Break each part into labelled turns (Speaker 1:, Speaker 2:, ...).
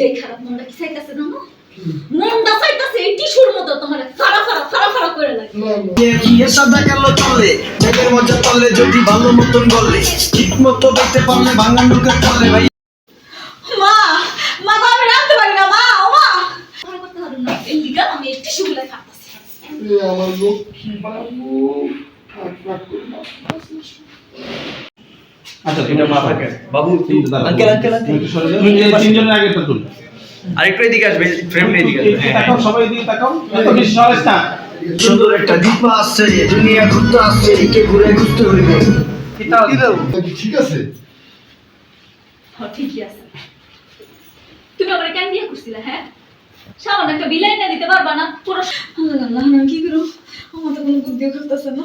Speaker 1: দুইটাই খারাপ মনটা কি চাইতেছে জানো মনটা এই মতো তোমার ফাড়া ফাড়া ফাড়া ফাড়া করে লাগে
Speaker 2: গিয়ে সাদা কালো চলে মজা তলে যদি ভালো মতন গলে ঠিক মতো দেখতে পারলে ভাঙা চলে ভাই
Speaker 1: মা মা আমি রাখতে পারি না মা ও মা আমার করতে না এই লিগা আমি এই খাতাছি
Speaker 3: আমার লক্ষ্মী বাবু থাক রাখ করে না।
Speaker 4: আচ্ছা এটা মাথা
Speaker 5: বাবু
Speaker 4: আঙ্কেল আঙ্কেল তিনজনের আগে তো তুল।
Speaker 5: আরেকটু এদিকে আসবে ফ্রেম এদিকে আসবে। হ্যাঁ,
Speaker 4: তাকাও সবাই দিকে তাকাও। এত বেশি না।
Speaker 2: সুন্দর একটা দীপা আসছে দুনিয়া ঘুরতে আসছে একে ঘুরে ঘুরতে হইবে।
Speaker 3: কি ঠিক আছে?
Speaker 1: ঠিকই আছে। তুমি আমার কেন বিয়ে করছিলে হ্যাঁ? সামান্য একটা বিলাই না দিতে পারবা না পুরো আল্লাহ আল্লাহ কি করব? আমার তো কোনো বুদ্ধিও করতেছে না।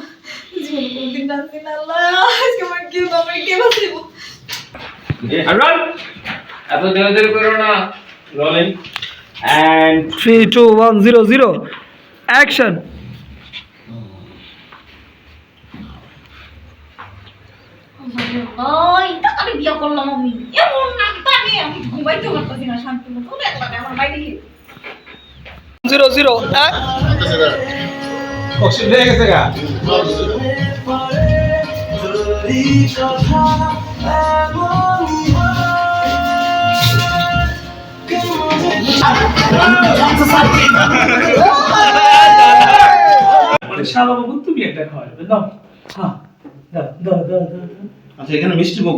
Speaker 1: জীবনে কোনদিন ডাকছি না আল্লাহ আজকে আমার কি আমার কে বাঁচিব?
Speaker 5: রন এত দেরি দেরি করো না rolling and
Speaker 6: three two one zero zero action
Speaker 1: আমি বিয়ে করলাম আমি? এমন নাকটা নিয়ে আমি ঘুমাইতে পারতেছি না শান্তি মতো। একলা আমার বাইরে
Speaker 6: জিরো জিরো
Speaker 4: কক্সিল হয়ে গেছে গা।
Speaker 6: মানে তুমি একটা খাওয়াই দাও হ্যাঁ দাও দাও দাও দাও
Speaker 4: আচ্ছা এখানে মিষ্টি মুখ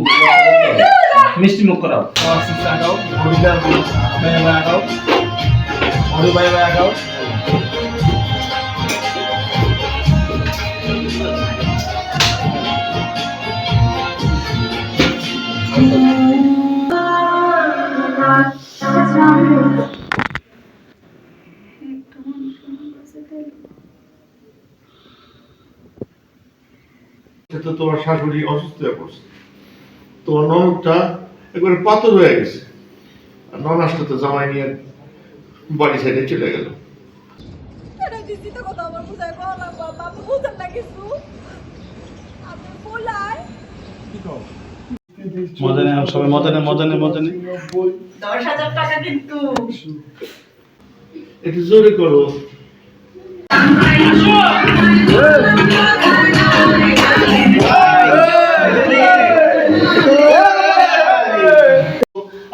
Speaker 4: মিষ্টি মুখ করাও। হরি
Speaker 3: তো তোমার শাশুড়ি অসুস্থ হয়ে পড়ছে। তোমার ননদটা একবারে পাথর হয়ে গেছে। আর ননাসটা তো জামাই নিয়ে বাড়ি সাইডে চলে গেল।
Speaker 4: মজা নেই সবাই মজা নেই মজা নেই মজা নেই।
Speaker 1: দশ হাজার টাকা কিন্তু।
Speaker 3: একটু জোরে করো।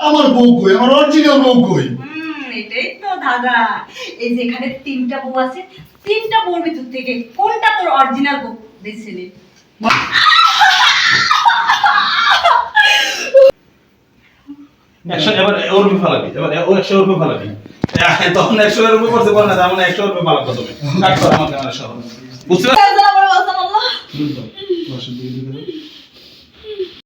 Speaker 3: আমার বউ কই? আমার অরিজিনাল বউ কই?
Speaker 1: এটাই তো দাদা। এই যে এখানে তিনটা বউ আছে তিনটা বউর ভিতর থেকে কোনটা তোর অরিজিনাল বউ? দেখছে নে।
Speaker 4: একশো এবার ওর উপর ফালাবি এবার ও একশো ওর ফালাবি। তখন একশো উপর করতে পারে না তার মানে একশো উপর ফালাবো তুমি কাট করো আমার ক্যামেরা সহ। বুঝতে পারছ?